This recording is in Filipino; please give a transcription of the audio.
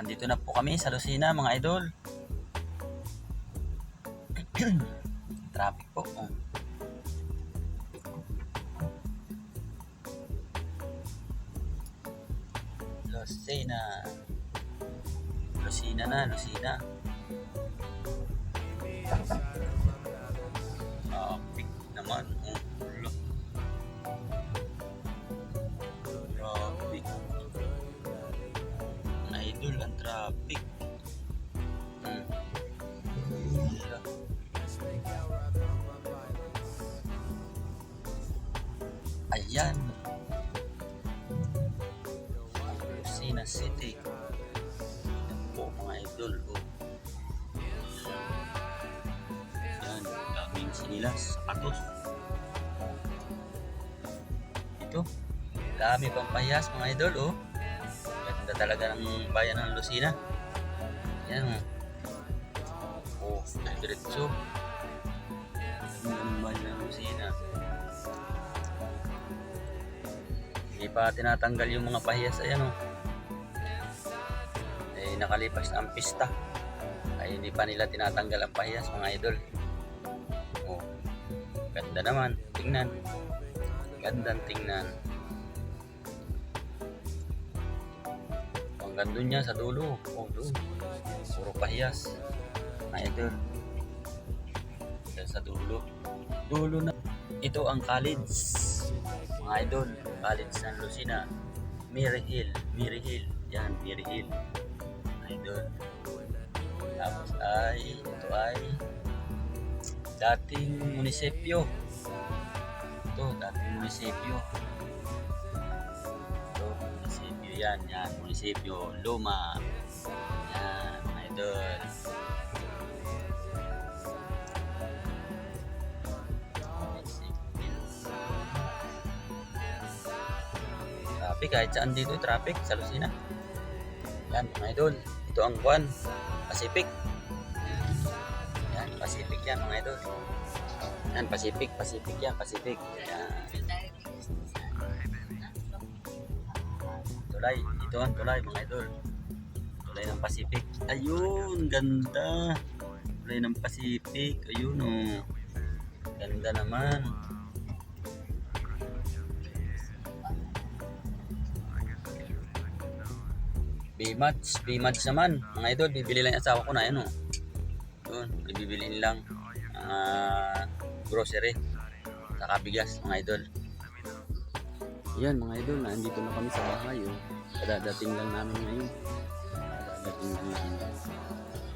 andito na po kami sa Lucena mga idol. Traffic po. Oh. Lucena. Lucena na, Lucena. Traffic Idol, ang traffic. Hmm. Ayan. Lucena City. Yan po mga idol. Oh. Yan, daming sinilas, sapatos. Ito, dami pang payas mga idol. Oh. Ganda talaga ng bayan ng Lucena. Yan. Oh, diretso. Ganda ng bayan ng Lucena. Hindi pa tinatanggal yung mga pahiyas. Ayan oh. Eh, nakalipas na ang pista. Ay hindi pa nila tinatanggal ang pahiyas mga idol. Oh. Ganda naman. Tingnan. Gandang tingnan. Ang ganda niya sa dulo. Oh, doon. Puro pahiyas. Mga idol. Yan sa dulo. Dulo na. Ito ang college. Mga idol. College San Lucina. Mary Hill. Mary Hill. Yan, Mary Hill. Idol. Tapos ay, ito ay dating munisipyo. Ito, dating munisipyo. Yan. Yan, munisipyo. Luma. Yan, mga idol. Traffic, kahit saan dito yung traffic sa Lucena. Yan, mga idol. Ito ang Juan, Pacific. Yan, Pacific yan, mga idol. Yan, Pacific, Pacific yan, Pacific. Yan. Tulay, ito ang tulay, mga idol. Tulay ng Pacific. Ayun, ganda. Tulay ng Pacific. Ayun, oh. Ganda naman. B-Match, B-Match naman. Mga idol, bibili lang yung asawa ko na yan, oh. Yun, bibili lang. ah grocery. Saka bigas, mga idol. Yan, mga idol, nandito na kami sa bahay, oh. Kadadating lang namin ngayon. Kadadating lang namin.